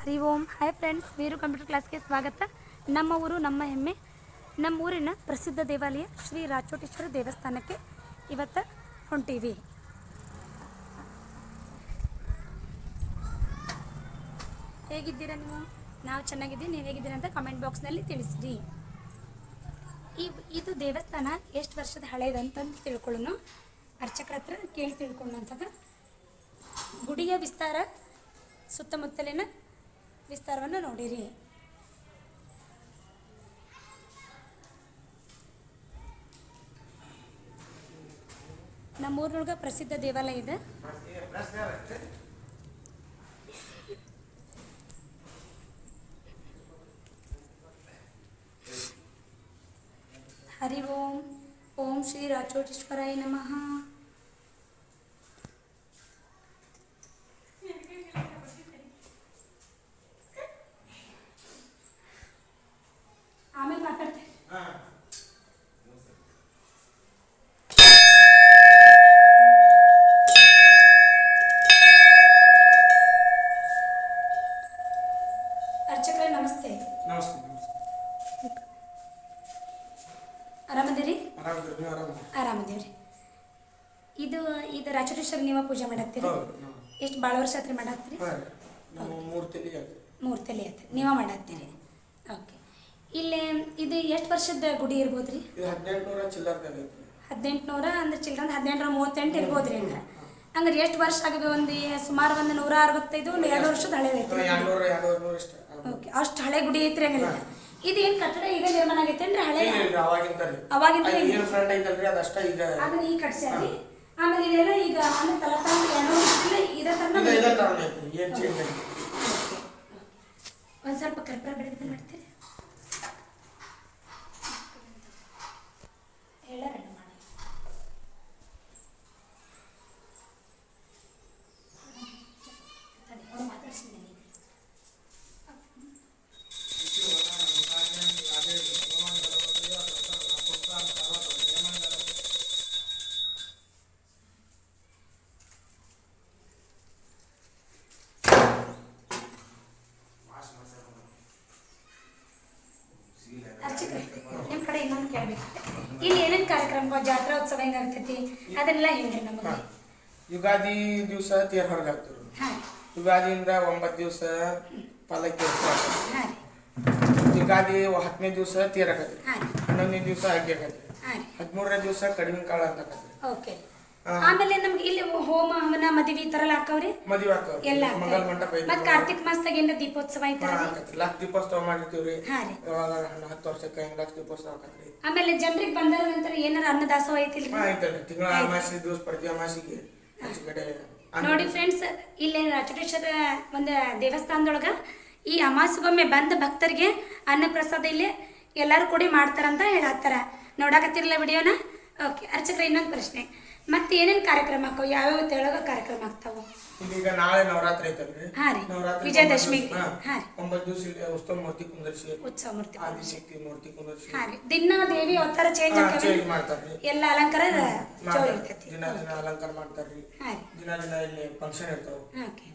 Hari Om. Hi friends Veeru computer ಕ್ಲಾಸ್ಗೆ ಸ್ವಾಗತ. ನಮ್ಮ ಊರು, ನಮ್ಮ ಹೆಮ್ಮೆ. ನಮ್ಮ ಊರಿನ ಪ್ರಸಿದ್ಧ ದೇವಾಲಯ ಶ್ರೀ ರಾಚೋಟೇಶ್ವರ ದೇವಸ್ಥಾನಕ್ಕೆ ಇವತ್ತು ಹೊಂಟೀವಿ. ಹೇಗಿದ್ದೀರಾ ನೀವು? ನಾವು ಚೆನ್ನಾಗಿದ್ದೀವಿ. ನೀವು ಹೇಗಿದ್ದೀರಾ ಅಂತ ಕಮೆಂಟ್ ಬಾಕ್ಸ್ನಲ್ಲಿ ತಿಳಿಸಿರಿ. ಈ, ಇದು ದೇವಸ್ಥಾನ ಎಷ್ಟು ವರ್ಷದ ಹಳೇದಂತಂದು ತಿಳ್ಕೊಳ್ಳೋಣ. ಅರ್ಚಕರ ಹತ್ರ ಕೇಳಿ ತಿಳ್ಕೊಳ್ಳೋಂಥದ್ದು ಗುಡಿಯ ವಿಸ್ತಾರ ಸುತ್ತಮುತ್ತಲಿನ ವಿಸ್ತಾರವನ್ನು ನೋಡಿರಿ. ನಮ್ಮೂರಿನೊಳಗೆ ಪ್ರಸಿದ್ಧ ದೇವಾಲಯ ಇದೆ. ಹರಿ ಓಂ ಓಂ ಶ್ರೀ ರಾಚೋಟೇಶ್ವರಾಯ ನಮಃ ಆಮೇಲೆ ಮಾತಾಡ್ತೇನೆ ಅರ್ಚಕರೇ ನಮಸ್ತೆ ನಮಸ್ತೆ ನಮಸ್ತೆ ಆರಾಮದಿರಿ ಆರಾಮಿದ್ರಿ ನೀವು ಆರಾಮ ಆರಾಮದೇವ್ರಿ ಇದು ಇದು ರಾಚೋಟೇಶ್ವರ ನೀವ ಪೂಜೆ ಮಾಡತ್ತೀರಿ ನಾವು ಎಷ್ಟು ಭಾಳ ವರ್ಷ ಆತ್ರಿ ಮಾಡತ್ತೀರಿ ಹಾಂ ರೀ. ನಮ್ಮ ಮೂರು ತಲೆ ಆಯ್ತು ನೀವು ಮಾಡತ್ತೀರಿ ಓಕೆ ಇಲ್ಲಿ ಇದು ಎಷ್ಟು ವರ್ಷದ ಗುಡಿ ಇರ್ಬೋದ್ರಿ? ರೀ ಹದಿನೆಂಟುನೂರ ಅಂದ್ರೆ ಚಿಲ್ಡ್ರನ್ ಹದಿನೆಂಟರ ಮೂವತ್ತೆಂಟು ಇರ್ಬೋದ್ರಿ ರೀ ಹಂಗ ಹಂಗಾರೆ ಎಷ್ಟು ವರ್ಷ ಆಗಿದೆ ಒಂದು ಸುಮಾರು ಒಂದು ನೂರ ಅರವತ್ತೈದು ಒಂದು ಎರಡು ವರ್ಷದ ಹಳೆ ಐತ್ರಿ. ಓಕೆ ಅಷ್ಟು. ಹಳೆ ಗುಡಿ ಐತ್ರಿ ಹಂಗಿಲ್ಲ ಇದು ಏನು ಕಟ್ಟಡ ಈಗ ನಿರ್ಮಾಣ ಆಗೈತೇನ್ರಿ ಹಳೆ? ಅವಾಗಿಂದ ಈಗ. ಅದನ್ನ ಈಗ ಕಟ್ಸ್ಯಾರಿ? ಆಮೇಲೆ ಇದೆಲ್ಲ ಈಗ ಇದೇ ಥರ ಇದೇ ಥರ ಏನು ಚೇಂಜ್ ಐತಿ ಒಂದು ಸ್ವಲ್ಪ ಕರ್ಪರ ಬೆಳೆದ ಮಾಡ್ತೀರಿ ಹೇಳೋಣ ಮಾಡಿ ತಡಿ, ಅವ್ರು ಮಾತಾಡ್ಸಿದ್ದೀನಿ ಈಗ. ಅರ್ಚಕ್ರೆ ನಿಮ್ಮ ಕೇಳ್ಬೇಕು. ಇಲ್ಲಿ ಏನೇನು ಕಾರ್ಯಕ್ರಮ ಜಾತ್ರಾ ಉತ್ಸವ ಹೆಂಗಾಗ್ತೈತಿ? ಅದನ್ನೆಲ್ಲ ಹೇಳ್ರಿ ನಮಗೆ. ಯುಗಾದಿ ದಿವಸ ತೇರ್ ಹೊರಗೆ ಹಾಕ್ತಿರು ಯುಗಾದಿಯಿಂದ ಒಂಬತ್ತು ದಿವಸ ಉತ್ಸವ ಯುಗಾದಿ ಹತ್ತನೇ ದಿವಸ ತೇರ್ ಹಾಕತ್ರಿ. ಹನ್ನೊಂದನೇ ದಿವಸ ಅಗ್ಗಿ ಹಾಕತ್ರಿ. ಹದಿಮೂರನೇ ದಿವಸ ಕಡಿಮೆ ಕಾಳ ಅಂತ ಹಾಕತ್ರಿ. ಆಮೇಲೆ ನಮ್ಗೆ ಇಲ್ಲಿ ಹೋಮ ಹವನ ಮದುವೆ ಈ ತರ ಎಲ್ಲ ಹಾಕವ್ರಿ? ಮದುವೆ ಎಲ್ಲ ಮಂಗಲ್ ಮಂಟಪ ಐತಿ ಮತ್ತೆ ಕಾರ್ತಿಕ್ ಮಾಸದಾಗ ಏನ ದೀಪೋತ್ಸವ ಐತರ. ಲಕ್ಷ ದೀಪೋತ್ಸವ ಮಾಡಿರ್ತೀವ್ರಿ. ಇವಾಗ ಹತ್ತು ವರ್ಷಕ್ಕೆ ಹಿಂಗ್ ಲಕ್ಷ ದೀಪೋತ್ಸವ ಹಾಕತ್ರಿ. ಆಮೇಲೆ ಜನರಿಗೆ ಬಂದವ್ರ ನಂತರ ಏನಾರ ಅನ್ನದಾಸೋಹ ಐತಿಲ್ರಿ? ತಿಂಗಳ ಅಮಾಸಿ ದಿವಸ ಪ್ರತಿ ಅಮಾಸಿಗೆ ಅನ್ನ- ನೋಡಿ ಫ್ರೆಂಡ್ಸ್ ಇಲ್ಲಿ ರಾಚಟೇಶ್ವರ ಒಂದು ದೇವಸ್ಥಾನದೊಳಗ ಈ ಅಮಾಸಗೊಮ್ಮೆ ಬಂದ ಭಕ್ತರಿಗೆ ಅನ್ನಪ್ರಸಾದ ಇಲ್ಲಿ ಎಲ್ಲರೂ ಕೂಡಿ ಮಾಡ್ತಾರಂತ ಹೇಳತ್ತಾರ. ನೋಡಾಕತ್ತಿರಲ್ಲ ವಿಡಿಯೋನ? ಓಕೆ ಅರ್ಚಕ್ರ ಇನ್ನೊಂದು ಪ್ರಶ್ನೆ. ಮತ್ತೆ ಏನೇನು ಕಾರ್ಯಕ್ರಮ ಆಕವು ಯಾವ್ಯಾವ ತೆಳಗ ಕಾರ್ಯಕ್ರಮ ಆಗ್ತಾವ? ಈಗ ನಾಳೆ ನವರಾತ್ರಿ ಐತಲ್ರಿ. ಹಾ ರೀ. ನವರಾತ್ರಿ ವಿಜಯದಶಮಿ ಹಾ. ಹಾ ರೀ. ಒಂಬತ್ತು ದಿವಸ ಉತ್ಸವ ಮೂರ್ತಿ ಕುಂದರ್ಸಿ ಉತ್ಸವ ಮೂರ್ತಿ ಆದಿಶಕ್ತಿ ಮೂರ್ತಿ ಕುಂದರ್ಸಿ ಹಾ ರೀ. ದಿನ ದೇವಿ ಅವತಾರ ಚೇಂಜ್ ಮಾಡ್ತಾರ್ರಿ. ಎಲ್ಲ ಅಲಂಕಾರ ಜೋರ್. ಇರ್ತೈತಿ. ದಿನ ದಿನ ಅಲಂಕಾರ ಮಾಡ್ತಾರ್ರಿ. ಹಾ ರೀ. ದಿನ ದಿನ ಇಲ್ಲಿ ಫಂಕ್ಷನ್ ಇರ್ತಾವ. ಓಕೆ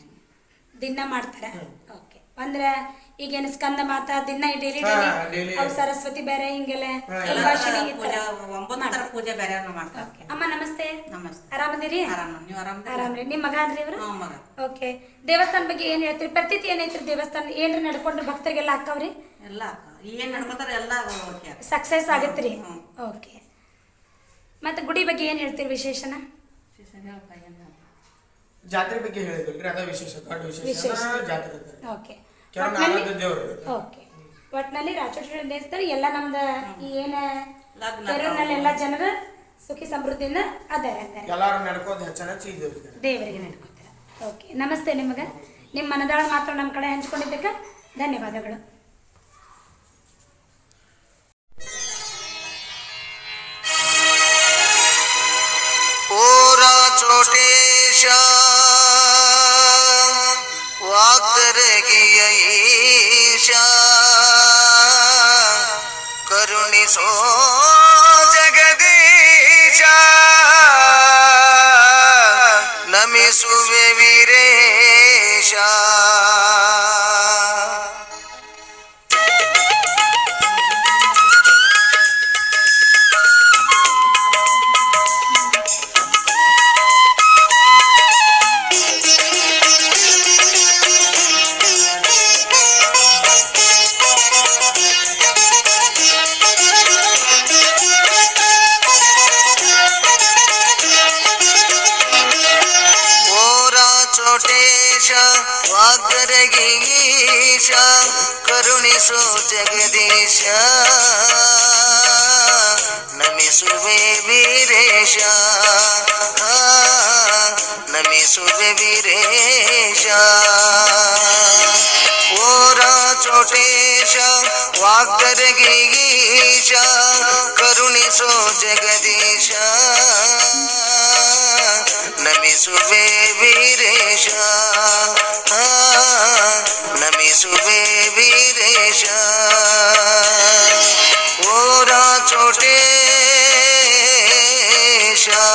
ದಿನ ಮಾಡ್ತಾರ? ಓಕೆ ಅಂದ್ರ ಈಗೇನು ಸ್ಕಂದ ಮಾತ ದಿನ ಡೈಲಿ daily. ಸರಸ್ವತಿ ಬೇರೆ ಹಿಂಗೆಲ್ಲ. ಪೂಜೆ ಬೇರೆ ಮಾಡ್ತಾರೆ. ಅಮ್ಮ ನಮಸ್ತೆ. ನಮಸ್ತೆ. ಆರಾಮದಿರಿ? ಆರಾಮ ನೀವು ಆರಾಮ ಆರಾಮ್ರಿ. ನಿಮ್ಮ ಮಗ ಅಂದ್ರಿ ಇವ್ರು? ಓಕೆ. ದೇವಸ್ಥಾನ ಬಗ್ಗೆ ಏನ್ ಹೇಳ್ತೀರಿ? ಪ್ರತೀತಿ ಏನೈತ್ರಿ ದೇವಸ್ಥಾನ? ಏನ್ರಿ ನಡ್ಕೊಂಡ್ರಿ ಭಕ್ತರಿಗೆಲ್ಲ ಹಾಕವ್ರಿ ಎಲ್ಲ ಏನ್ ನಡ್ಕೋತಾರ ಎಲ್ಲ ಸಕ್ಸಸ್ ಆಗತ್ರಿ. ಓಕೆ. ಮತ್ತೆ ಗುಡಿ ಬಗ್ಗೆ ಏನ್ ಹೇಳ್ತೀರಿ ವಿಶೇಷನ? ಜಾತ್ರೆ ಬಗ್ಗೆ ಹೇಳಿದ್ರಿ ಅದ ವಿಶೇಷ ದೊಡ್ಡ ವಿಶೇಷ ವಿಶೇಷ. ಜಾತ್ರೆ. ಓಕೆ. ಕೆಲವು ಒಟ್ನಲ್ಲಿ ನಾಲ್ಕು ದೇವ್ರು ಓಕೆ. ಒಟ್ನಲ್ಲಿ ರಾಚೋಟಿ ದೇವಸ್ಥಾನ ಎಲ್ಲ ನಮ್ದು ಈ ಏನ ಲಗ್ನ. ಕೆರೂರಿನಲ್ಲಿ ಎಲ್ಲ ಜನರು ಸುಖಿ ಸಮೃದ್ಧಿಯಿಂದ ಅದಾರ ಅಂತಾರೆ. ಎಲ್ಲಾರು ನಡ್ಕೋದ್ ಹೆಚ್ಚನ ಚೀದೇವ್ರಿ ದೇವರಿಗೆ. ನಡ್ಕೊತಾರೆ. ಓಕೆ. ನಮಸ್ತೆ ನಿಮಗೆ. ನಿಮ್ಮ ಮನದಾಳ ಮಾತ್ರ ನಮ್ಮ ಕಡೆ ಹಂಚ್ಕೊಂಡಿದ್ದಕ್ಕೆ ಧನ್ಯವಾದಗಳು. ಓರಾ ಚೋಟೇಶ ವಾಗ್ದರಗಿಯ ಈಶ ಕರುಣಿಸೋ ಜಗದೀಶ ವಾಗ್ದರಗೀಶ ಕರುಣಿಸೋ ಜಗದೀಶ. ನಮಿಸುವೆ ವೀರೇಶ ನಮಿಸುವೆ ವೀರೇಶ. ಓರ ಚೋಟೇಶ ವಾಗ್ದರಗೀಶ ಕರುಣಿಸೋ ಜಗದೀಶ. ನಮಿಸುವೆ ವೀರೇಶ ನಮಿಸುವೆ ವೀರೇಶ ಓರ ಚೋಟೇಶ ಭವದಲ್ಲಿ